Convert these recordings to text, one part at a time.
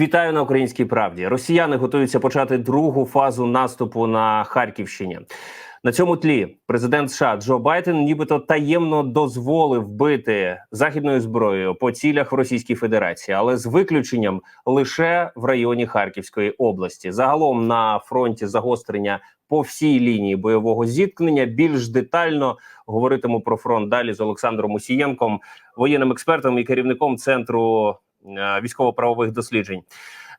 Вітаю на українській правді. Росіяни готуються почати другу фазу наступу на Харківщині. На цьому тлі президент США Джо Байден нібито таємно дозволив бити західною зброєю по цілях в Російській Федерації, але з виключенням лише в районі Харківської області. Загалом на фронті загострення по всій лінії бойового зіткнення. Більш детально говоритиму про фронт далі з Олександром Мусієнком, воєнним експертом і керівником центру військово-правових досліджень.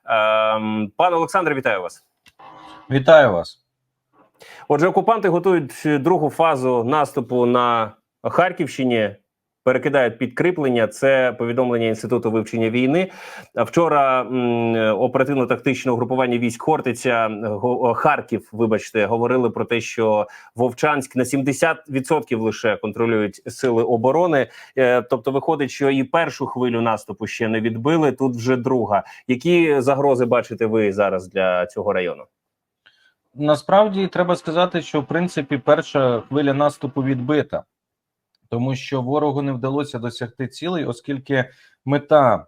Ем, Пане Олександре, вітаю вас. Вітаю вас. Отже, окупанти готують другу фазу наступу на Харківщині. Перекидають підкріплення. Це повідомлення інституту вивчення війни. Вчора оперативно-тактичне угрупування військ Хортиця Харків. Вибачте, говорили про те, що Вовчанськ на 70% лише контролюють сили оборони. Е, тобто, виходить, що і першу хвилю наступу ще не відбили. Тут вже друга. Які загрози бачите ви зараз для цього району? Насправді треба сказати, що в принципі перша хвиля наступу відбита, тому що ворогу не вдалося досягти цілей, оскільки мета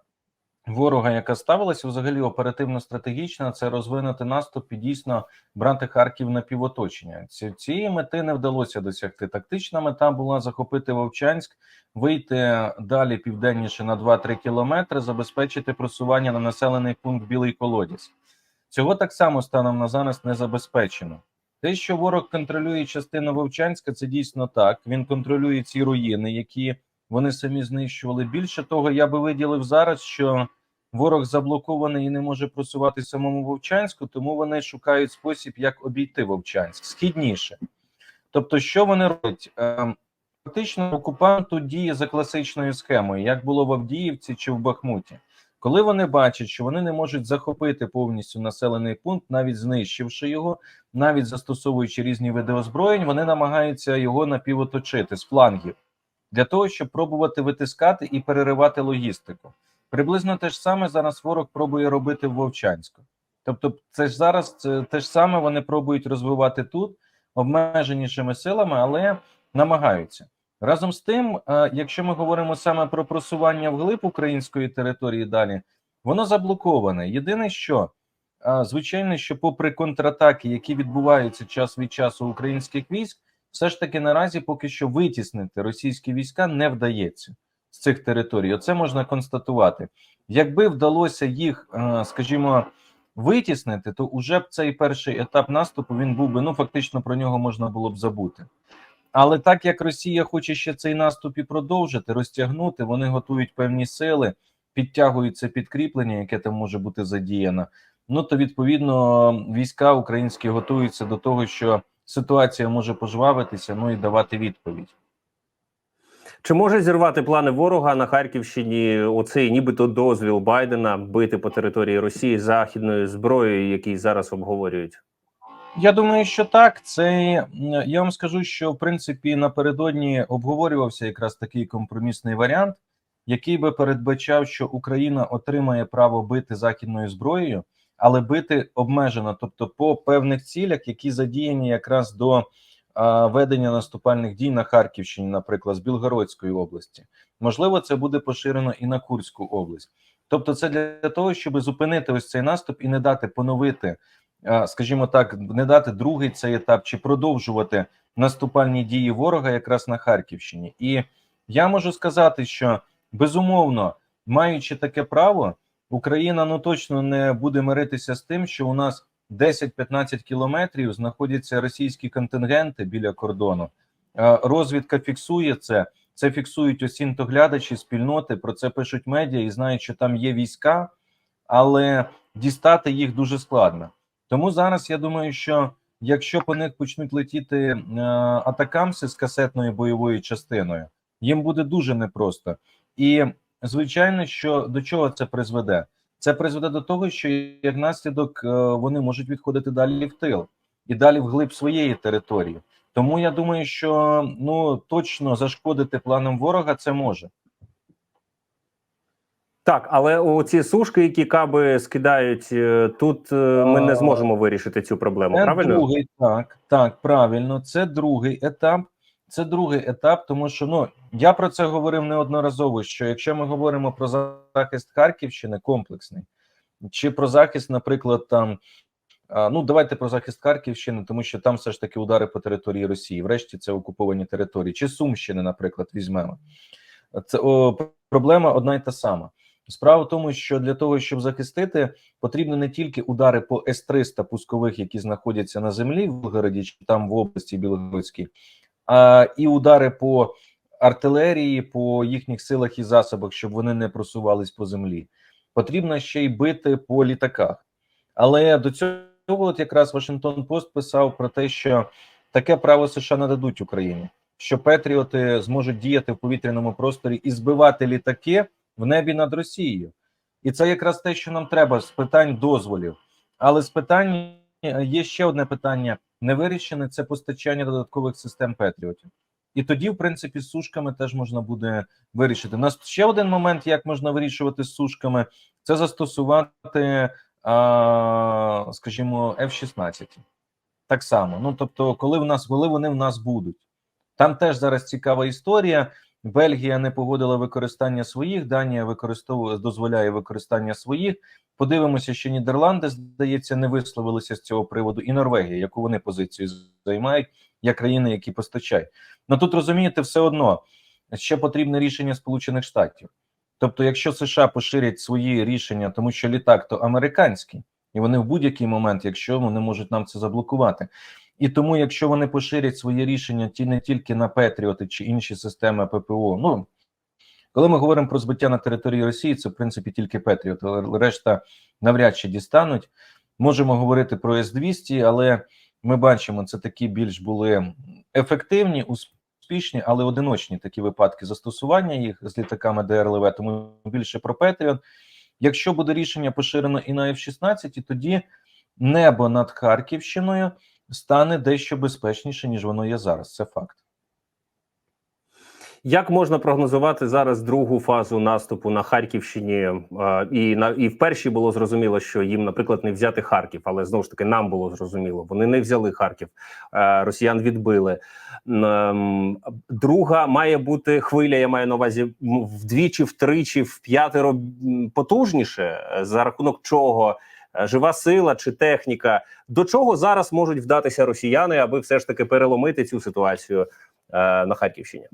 ворога, яка ставилася взагалі оперативно-стратегічна, це розвинути наступ і дійсно брати Харків на півоточення. Цієї мети не вдалося досягти. Тактична мета була захопити Вовчанськ, вийти далі південніше на 2-3 кілометри, забезпечити просування на населений пункт Білий Колодязь. Цього так само станом на зараз не забезпечено. Те, що ворог контролює частину Вовчанська, це дійсно так. Він контролює ці руїни, які вони самі знищували. Більше того, я би виділив зараз, що ворог заблокований і не може просувати самому Вовчанську, тому вони шукають спосіб, як обійти Вовчанськ східніше. Тобто, що вони роблять? Ем, Фактично, окупант тут діє за класичною схемою, як було в Авдіївці чи в Бахмуті. Коли вони бачать, що вони не можуть захопити повністю населений пункт, навіть знищивши його, навіть застосовуючи різні види озброєнь, вони намагаються його напівоточити з флангів для того, щоб пробувати витискати і переривати логістику. Приблизно те ж саме зараз ворог пробує робити в Вовчанську. Тобто, це ж зараз це те ж саме вони пробують розвивати тут обмеженішими силами, але намагаються. Разом з тим, е, якщо ми говоримо саме про просування вглиб української території далі, воно заблоковане. Єдине, що е, звичайно, що попри контратаки, які відбуваються час від часу українських військ, все ж таки наразі поки що витіснити російські війська не вдається з цих територій. Оце можна констатувати. Якби вдалося їх, е, скажімо, витіснити, то уже б цей перший етап наступу він був би ну фактично про нього можна було б забути. Але так як Росія хоче ще цей наступ і продовжити, розтягнути, вони готують певні сили, підтягують це підкріплення, яке там може бути задіяно. Ну то відповідно війська українські готуються до того, що ситуація може пожвавитися, ну і давати відповідь. Чи може зірвати плани ворога на Харківщині оцей нібито дозвіл Байдена бити по території Росії західною зброєю, який зараз обговорюють? Я думаю, що так. Це я вам скажу, що в принципі напередодні обговорювався якраз такий компромісний варіант, який би передбачав, що Україна отримає право бити західною зброєю, але бити обмежено, тобто по певних цілях, які задіяні якраз до а, ведення наступальних дій на Харківщині, наприклад, з Білгородської області. Можливо, це буде поширено і на Курську область. Тобто, це для того, щоб зупинити ось цей наступ і не дати поновити скажімо так, не дати другий цей етап чи продовжувати наступальні дії ворога якраз на Харківщині. І я можу сказати, що безумовно, маючи таке право, Україна ну точно не буде миритися з тим, що у нас 10-15 кілометрів знаходяться російські контингенти біля кордону. Розвідка фіксує це. Це фіксують осінтоглядачі, спільноти. Про це пишуть медіа і знають, що там є війська, але дістати їх дуже складно. Тому зараз я думаю, що якщо по них почнуть летіти е, атакамси з касетною бойовою частиною, їм буде дуже непросто. І звичайно, що до чого це призведе? Це призведе до того, що як наслідок е, вони можуть відходити далі в тил і далі вглиб своєї території. Тому я думаю, що ну точно зашкодити планам ворога це може. Так, але у ці сушки, які каби скидають, е, тут е, ми не зможемо вирішити цю проблему. Це правильно? другий, так, так, правильно. Це другий етап. Це другий етап, тому що ну я про це говорив неодноразово. Що якщо ми говоримо про захист Харківщини комплексний, чи про захист, наприклад, там. Ну, давайте про захист Харківщини, тому що там все ж таки удари по території Росії. Врешті це окуповані території, чи Сумщини, наприклад, візьмемо. Це о, проблема одна й та сама. Справа в тому, що для того, щоб захистити, потрібно не тільки удари по С-300 пускових, які знаходяться на землі в Білгороді, чи там в області Білгородській, а і удари по артилерії, по їхніх силах і засобах, щоб вони не просувались по землі. Потрібно ще й бити по літаках. Але до цього от якраз Вашингтон Пост писав про те, що таке право США не дадуть Україні, що Петріоти зможуть діяти в повітряному просторі і збивати літаки в небі над Росією. І це якраз те, що нам треба з питань дозволів. Але з питань є ще одне питання не вирішене: це постачання додаткових систем Петріотів. І тоді, в принципі, з сушками теж можна буде вирішити. Нас ще один момент, як можна вирішувати з сушками, це застосувати, а, скажімо, F-16. Так само. Ну тобто, коли в нас, коли вони в нас будуть, там теж зараз цікава історія. Бельгія не погодила використання своїх, Данія використовує дозволяє використання своїх. Подивимося, що Нідерланди, здається, не висловилися з цього приводу, і Норвегія, яку вони позицію займають як країни, які постачають. Ну тут розумієте, все одно ще потрібне рішення Сполучених Штатів. Тобто, якщо США поширять свої рішення, тому що літак то американський, і вони в будь-який момент, якщо вони можуть нам це заблокувати. І тому, якщо вони поширять свої рішення ті не тільки на Петріоти чи інші системи ППО, ну коли ми говоримо про збиття на території Росії, це в принципі тільки Петріот, але решта навряд чи дістануть. Можемо говорити про С-200, але ми бачимо, це такі більш були ефективні, успішні, але одиночні такі випадки застосування їх з літаками ДРЛВ, тому більше про Петріот. Якщо буде рішення поширено і на F-16, тоді небо над Харківщиною стане дещо безпечніше, ніж воно є зараз. Це факт. Як можна прогнозувати зараз другу фазу наступу на Харківщині? Е, І на і в першій було зрозуміло, що їм, наприклад, не взяти Харків, але знову ж таки нам було зрозуміло, вони не взяли Харків, е, росіян відбили. Ем, Друга має бути хвиля. Я маю на увазі вдвічі, втричі, в п'ятеро потужніше, е, за рахунок чого жива сила чи техніка. До чого зараз можуть вдатися росіяни, аби все ж таки переломити цю ситуацію е, на Харківщині?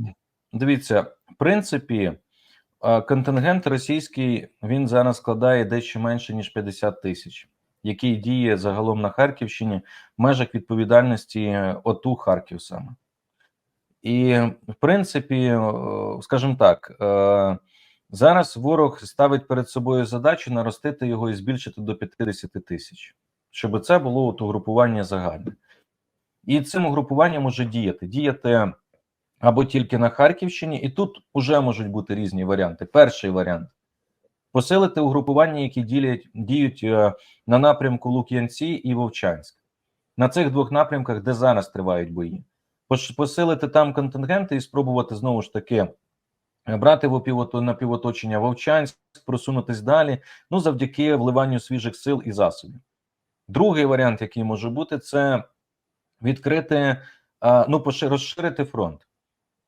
Дивіться, в принципі, е, контингент російський він зараз складає дещо менше ніж 50 тисяч, який діє загалом на Харківщині в межах відповідальності е, ОТУ Харків саме. І, в принципі, е, скажімо так, е, зараз ворог ставить перед собою задачу наростити його і збільшити до 50 тисяч, щоб це було от угрупування загальне. І цим угрупуванням може діяти. Діяти або тільки на Харківщині, і тут вже можуть бути різні варіанти. Перший варіант посилити угрупування, які ділять, діють е, на напрямку Лук'янці і Вовчанськ, на цих двох напрямках, де зараз тривають бої. Посилити там контингенти і спробувати знову ж таки брати в опівото на півоточення Вовчанськ, просунутись далі, ну завдяки вливанню свіжих сил і засобів. Другий варіант, який може бути, це відкрити, ну, розширити фронт.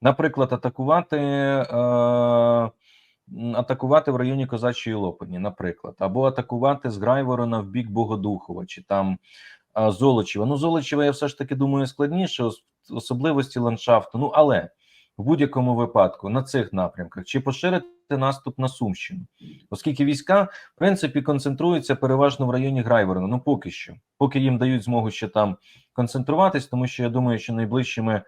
Наприклад, атакувати, атакувати в районі Козачої Лопані, наприклад, або атакувати з Грайворона в бік Богодухова чи там Золочева. Ну, Золочева, я все ж таки думаю, складніше, особливості ландшафту. Ну, але в будь-якому випадку на цих напрямках чи поширити наступ на Сумщину, оскільки війська, в принципі, концентруються переважно в районі Грайворона. Ну, поки що, поки їм дають змогу ще там концентруватись, тому що я думаю, що найближчими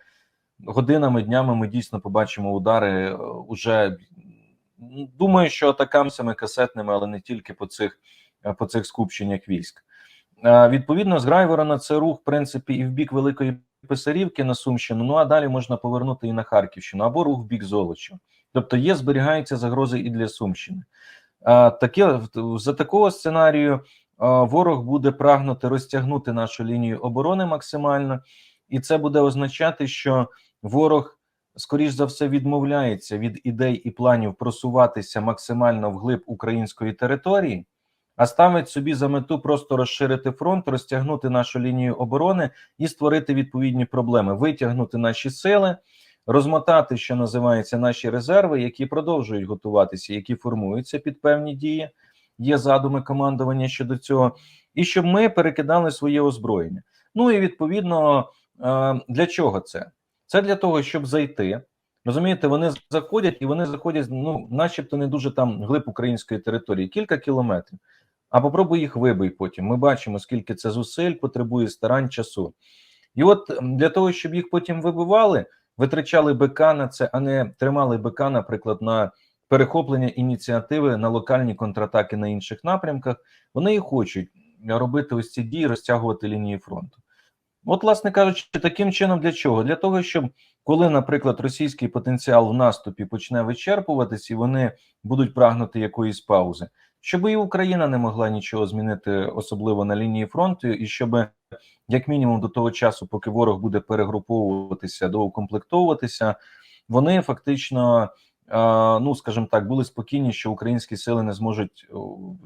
годинами, днями ми дійсно побачимо удари е, уже. Думаю, що атакамсами касетними, але не тільки по цих е, по цих скупченнях військ. Е, Відповідно, з Грайворона це рух, в принципі, і в бік Великої Писарівки на Сумщину. Ну а далі можна повернути і на Харківщину, або рух в бік Золоча. Тобто є, зберігаються загрози і для Сумщини. Е, Таке за такого сценарію е, ворог буде прагнути розтягнути нашу лінію оборони максимально, і це буде означати, що ворог, скоріш за все, відмовляється від ідей і планів просуватися максимально вглиб української території, а ставить собі за мету просто розширити фронт, розтягнути нашу лінію оборони і створити відповідні проблеми, витягнути наші сили, розмотати, що називається, наші резерви, які продовжують готуватися, які формуються під певні дії. є задуми командування щодо цього, і щоб ми перекидали своє озброєння. Ну і відповідно е, для чого це? Це для того, щоб зайти. Розумієте, вони заходять і вони заходять, ну, начебто, не дуже там глиб української території, кілька кілометрів. А попробуй їх вибий потім. Ми бачимо, скільки це зусиль потребує старань часу. І от для того, щоб їх потім вибивали, витрачали БК на це, а не тримали БК, наприклад, на перехоплення ініціативи на локальні контратаки на інших напрямках. Вони і хочуть робити ось ці дії, розтягувати лінії фронту. От, власне кажучи, таким чином для чого? Для того, щоб коли, наприклад, російський потенціал в наступі почне вичерпуватись, і вони будуть прагнути якоїсь паузи, щоб і Україна не могла нічого змінити, особливо на лінії фронту, і щоб як мінімум до того часу, поки ворог буде перегруповуватися, доукомплектовуватися, вони фактично, ну скажімо так, були спокійні, що українські сили не зможуть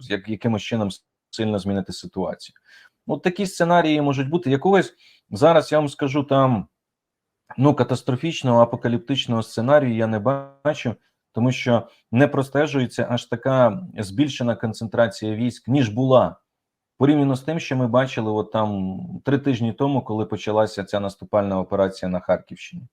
як, якимось чином сильно змінити ситуацію. От такі сценарії можуть бути. Якогось зараз я вам скажу там ну катастрофічного апокаліптичного сценарію я не бачу, тому що не простежується аж така збільшена концентрація військ, ніж була порівняно з тим, що ми бачили от там три тижні тому, коли почалася ця наступальна операція на Харківщині.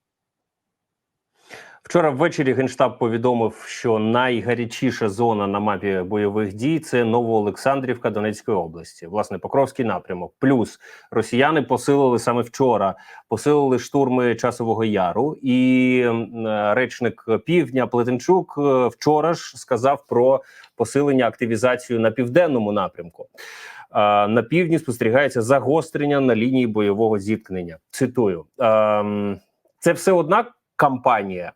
Вчора ввечері генштаб повідомив, що найгарячіша зона на мапі бойових дій це Новоолександрівка Донецької області, власне, Покровський напрямок. Плюс росіяни посилили саме вчора, посилили штурми часового яру. І речник півдня Плетенчук е, вчора ж сказав про посилення активізацію на південному напрямку. Е, На півдні спостерігається загострення на лінії бойового зіткнення. Цитую: ем, це все одна кампанія.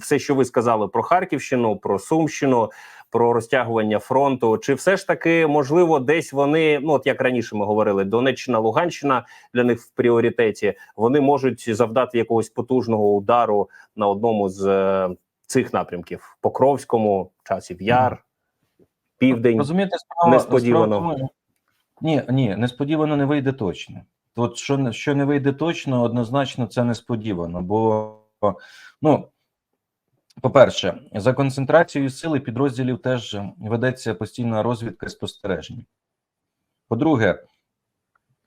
Все, що ви сказали про Харківщину, про Сумщину, про розтягування фронту. Чи все ж таки можливо десь вони, ну от як раніше ми говорили, Донеччина, Луганщина для них в пріоритеті, вони можуть завдати якогось потужного удару на одному з е, цих напрямків: Покровському, часів Яр, Південь. Розумієте, справа, несподівано. справа ні, ні, несподівано не вийде точно. От що, що не вийде точно, однозначно це несподівано. Бо, ну, по-перше, за концентрацією сили підрозділів теж ведеться постійна розвідка і спостереження. По-друге,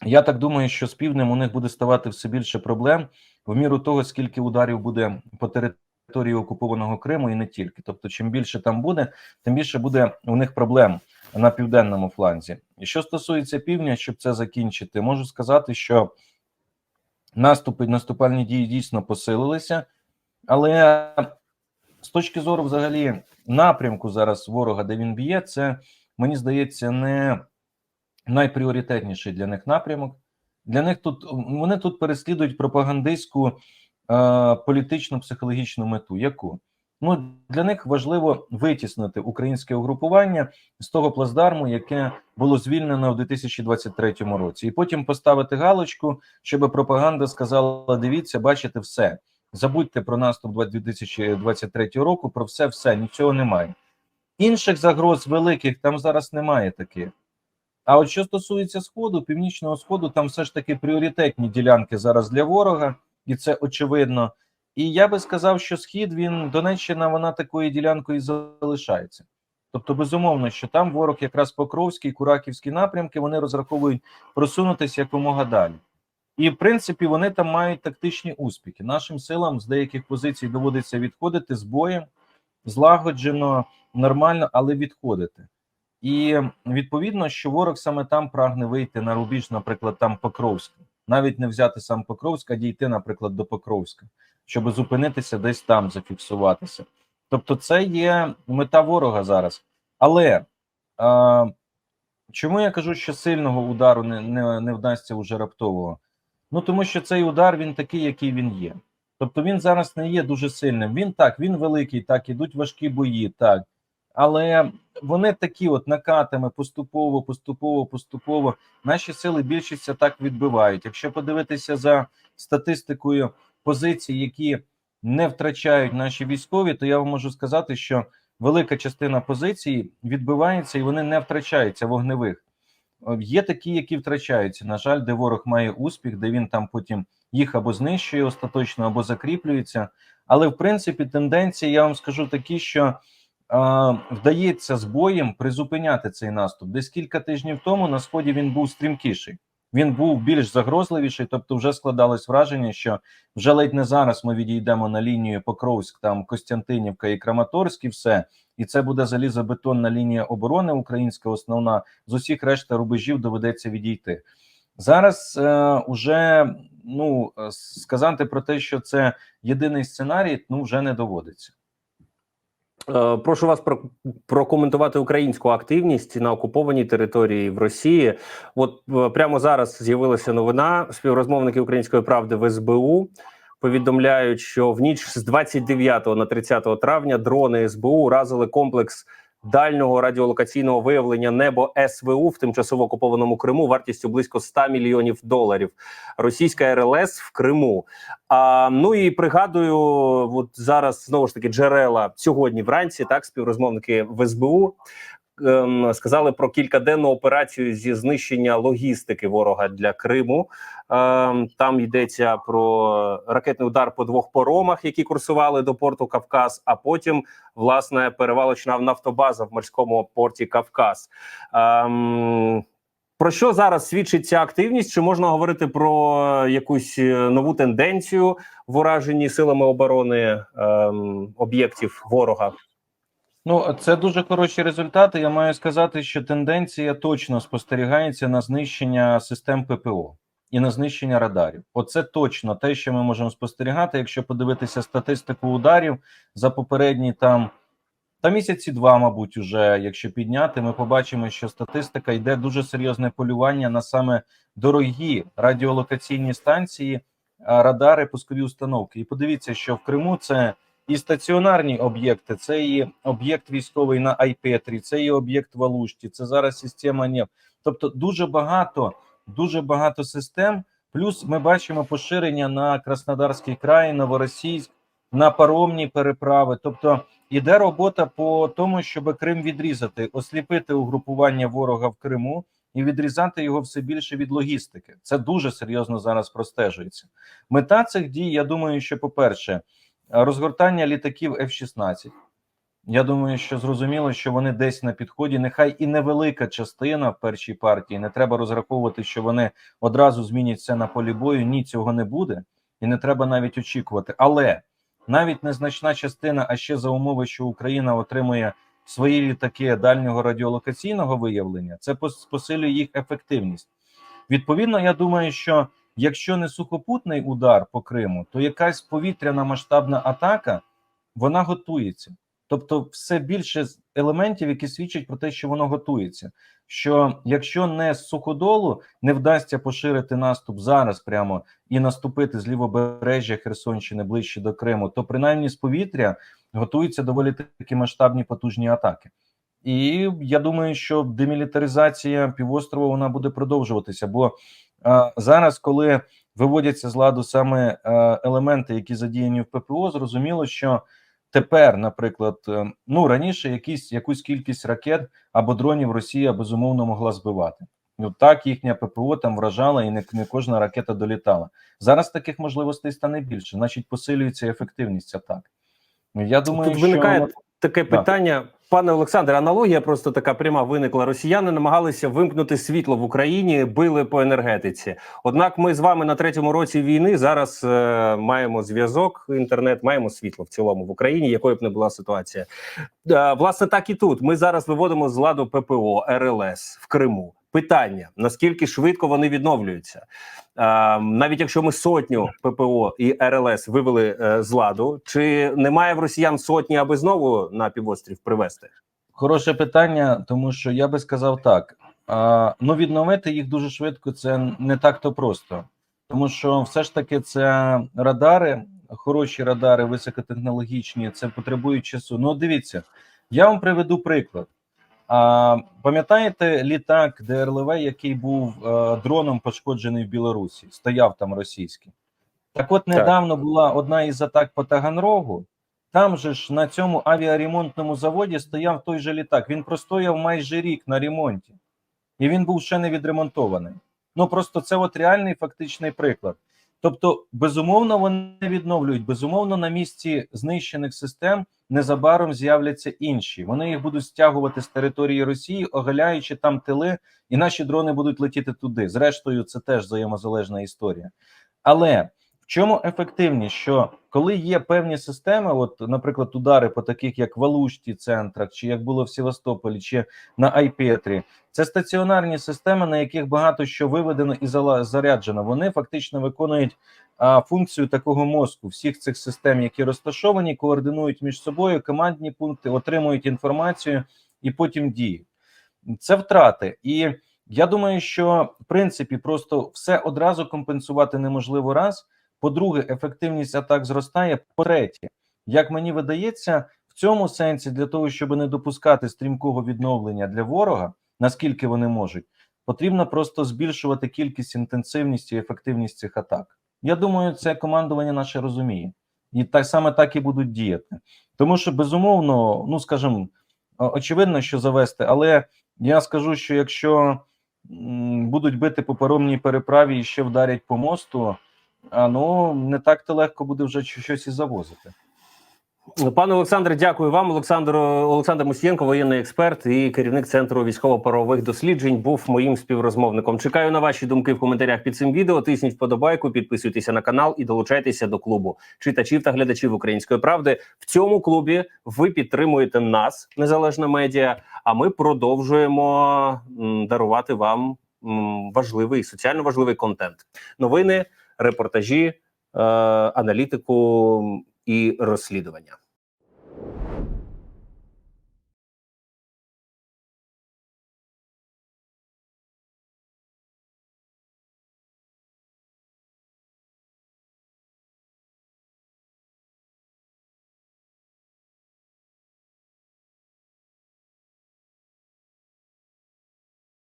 я так думаю, що з півднем у них буде ставати все більше проблем в міру того, скільки ударів буде по території окупованого Криму і не тільки. Тобто, чим більше там буде, тим більше буде у них проблем на південному фланзі. І що стосується півдня, щоб це закінчити, можу сказати, що наступи, наступальні дії дійсно посилилися, але з точки зору взагалі напрямку зараз ворога, де він б'є, це мені здається не найпріоритетніший для них напрямок. Для них тут вони тут переслідують пропагандистську е, політичну психологічну мету. Яку? Ну для них важливо витіснити українське угрупування з того плацдарму, яке було звільнено в 2023 році, і потім поставити галочку, щоб пропаганда сказала: дивіться, бачите, все. Забудьте про наступ 2023 року. Про все, все нічого немає. Інших загроз великих там зараз немає таких. А от що стосується сходу, північного сходу, там все ж таки пріоритетні ділянки зараз для ворога, і це очевидно. І я би сказав, що схід він Донеччина, вона такою ділянкою залишається. Тобто, безумовно, що там ворог, якраз Покровський, Кураківський напрямки, вони розраховують просунутися якомога далі. І в принципі вони там мають тактичні успіхи. Нашим силам з деяких позицій доводиться відходити з боєм злагоджено, нормально, але відходити. І відповідно, що ворог саме там прагне вийти на рубіж, наприклад, там Покровська, навіть не взяти сам Покровська, а дійти, наприклад, до Покровська, щоб зупинитися десь там, зафіксуватися. Тобто, це є мета ворога зараз. Але а, чому я кажу, що сильного удару не, не, не вдасться уже раптового? Ну тому що цей удар він такий, який він є. Тобто він зараз не є дуже сильним. Він так, він великий, так, ідуть важкі бої, так. Але вони такі, от накатами поступово, поступово, поступово. Наші сили більшість так відбивають. Якщо подивитися за статистикою позицій, які не втрачають наші військові, то я вам можу сказати, що велика частина позицій відбивається і вони не втрачаються вогневих. Е, Є такі, які втрачаються. На жаль, де ворог має успіх, де він там потім їх або знищує остаточно, або закріплюється. Але в принципі тенденції я вам скажу такі, що вдається з боєм призупиняти цей наступ. Десь кілька тижнів тому на сході він був стрімкіший. Він був більш загрозливіший, тобто вже складалось враження, що вже ледь не зараз ми відійдемо на лінію Покровськ, там Костянтинівка і Краматорськ, і все, і це буде залізобетонна лінія оборони українська, основна з усіх решта рубежів доведеться відійти. Зараз е, уже ну е, сказати про те, що це єдиний сценарій, ну вже не доводиться. Е, Прошу вас про, прокоментувати українську активність на окупованій території в Росії. От е, прямо зараз з'явилася новина. Співрозмовники Української правди в СБУ повідомляють, що в ніч з 29 на 30 травня дрони СБУ уразили комплекс дальнього радіолокаційного виявлення небо СВУ в тимчасово окупованому Криму вартістю близько 100 мільйонів доларів. Російська РЛС в Криму. А ну і пригадую, от зараз знову ж таки джерела сьогодні вранці, так співрозмовники в СБУ. Ем, Сказали про кількаденну операцію зі знищення логістики ворога для Криму. Ем, Там йдеться про ракетний удар по двох поромах, які курсували до порту Кавказ. А потім власне перевалочна нафтобаза в морському порті Кавказ. Ем, Про що зараз свідчить ця активність? Чи можна говорити про якусь е, нову тенденцію в ураженні силами оборони ем, об'єктів ворога? Ну, це дуже хороші результати. Я маю сказати, що тенденція точно спостерігається на знищення систем ППО і на знищення радарів. Оце точно те, що ми можемо спостерігати. Якщо подивитися статистику ударів за попередні там та місяці два, мабуть, уже якщо підняти, ми побачимо, що статистика йде дуже серйозне полювання на саме дорогі радіолокаційні станції, радари, пускові установки. І подивіться, що в Криму це і стаціонарні об'єкти, це і об'єкт військовий на Айпетрі, це і об'єкт в Алушті, це зараз система НЕП. Тобто дуже багато, дуже багато систем. Плюс ми бачимо поширення на Краснодарський край, Новоросійськ, на паромні переправи. Тобто іде робота по тому, щоб Крим відрізати, осліпити угрупування ворога в Криму і відрізати його все більше від логістики. Це дуже серйозно зараз простежується. Мета цих дій, я думаю, що по-перше, розгортання літаків F-16. Я думаю, що зрозуміло, що вони десь на підході. Нехай і невелика частина першій партії. Не треба розраховувати, що вони одразу зміняться на полі бою. Ні, цього не буде, і не треба навіть очікувати. Але навіть незначна частина, а ще за умови, що Україна отримує свої літаки дальнього радіолокаційного виявлення, це посилює їх ефективність. Відповідно, я думаю, що якщо не сухопутний удар по Криму, то якась повітряна масштабна атака вона готується. Тобто, все більше елементів, які свідчать про те, що воно готується. Що якщо не з суходолу не вдасться поширити наступ зараз прямо і наступити з лівобережжя Херсонщини ближче до Криму, то принаймні з повітря готуються доволі такі масштабні потужні атаки. І я думаю, що демілітаризація півострова вона буде продовжуватися. Бо зараз, коли виводяться з ладу саме е, елементи, які задіяні в ППО, зрозуміло, що тепер, наприклад, е, ну раніше якісь якусь кількість ракет або дронів Росія безумовно могла збивати. Ну так їхня ППО там вражала, і не, не кожна ракета долітала. Зараз таких можливостей стане більше, значить, посилюється ефективність атак. Ну, Я думаю, Тут виникає що таке Да. Пане Олександре. Аналогія просто така пряма виникла. Росіяни намагалися вимкнути світло в Україні, били по енергетиці. Однак, ми з вами на третьому році війни зараз е, маємо зв'язок, інтернет, маємо світло в цілому в Україні, якою б не була ситуація. Е, власне, так і тут. Ми зараз виводимо з ладу ППО РЛС в Криму. Питання: наскільки швидко вони відновлюються? Е, навіть якщо ми сотню ППО і РЛС вивели е, з ладу, чи немає в росіян сотні, аби знову на півострів привезти? Хороше питання, тому що я би сказав так: а, ну відновити їх дуже швидко це не так то просто, тому що все ж таки це радари, хороші радари, високотехнологічні, це потребують часу. Ну, дивіться, я вам приведу приклад. А, пам'ятаєте літак ДРЛВ, який був е, дроном пошкоджений в Білорусі? Стояв там російський. Так, от недавно була одна із атак по Таганрогу. Там же ж на цьому авіаремонтному заводі стояв той же літак. Він простояв майже рік на ремонті, і він був ще не відремонтований. Ну просто це от реальний фактичний приклад. Тобто, безумовно, вони відновлюють. Безумовно, на місці знищених систем незабаром з'являться інші. Вони їх будуть стягувати з території Росії, оголяючи там тили, і наші дрони будуть летіти туди. Зрештою, це теж взаємозалежна історія. Але чому ефективність? Що коли є певні системи, от, наприклад, удари по таких як в Алушті центрах, чи як було в Севастополі, чи на Айпетрі, це стаціонарні системи, на яких багато що виведено і заряджено. Вони фактично виконують а, функцію такого мозку всіх цих систем, які розташовані, координують між собою командні пункти, отримують інформацію і потім діють. Це втрати. І я думаю, що в принципі просто все одразу компенсувати неможливо раз. По-друге, ефективність атак зростає. По-третє, як мені видається, в цьому сенсі для того, щоб не допускати стрімкого відновлення для ворога, наскільки вони можуть, потрібно просто збільшувати кількість, інтенсивність і ефективність цих атак. Я думаю, це командування наше розуміє, і так саме так і будуть діяти. Тому що безумовно, ну скажімо, очевидно, що завести, але я скажу, що якщо будуть бити по паромній переправі і ще вдарять по мосту, а ну не так то легко буде вже щось і завозити. Пане Олександре, дякую вам. Олександр Олександр Мусієнко, воєнний експерт і керівник центру військово-правових досліджень, був моїм співрозмовником. Чекаю на ваші думки в коментарях під цим відео. Тисніть вподобайку, підписуйтеся на канал і долучайтеся до клубу читачів та глядачів української правди. В цьому клубі ви підтримуєте нас, незалежна медіа. А ми продовжуємо дарувати вам важливий соціально важливий контент. Новини, репортажі, е, аналітику і розслідування.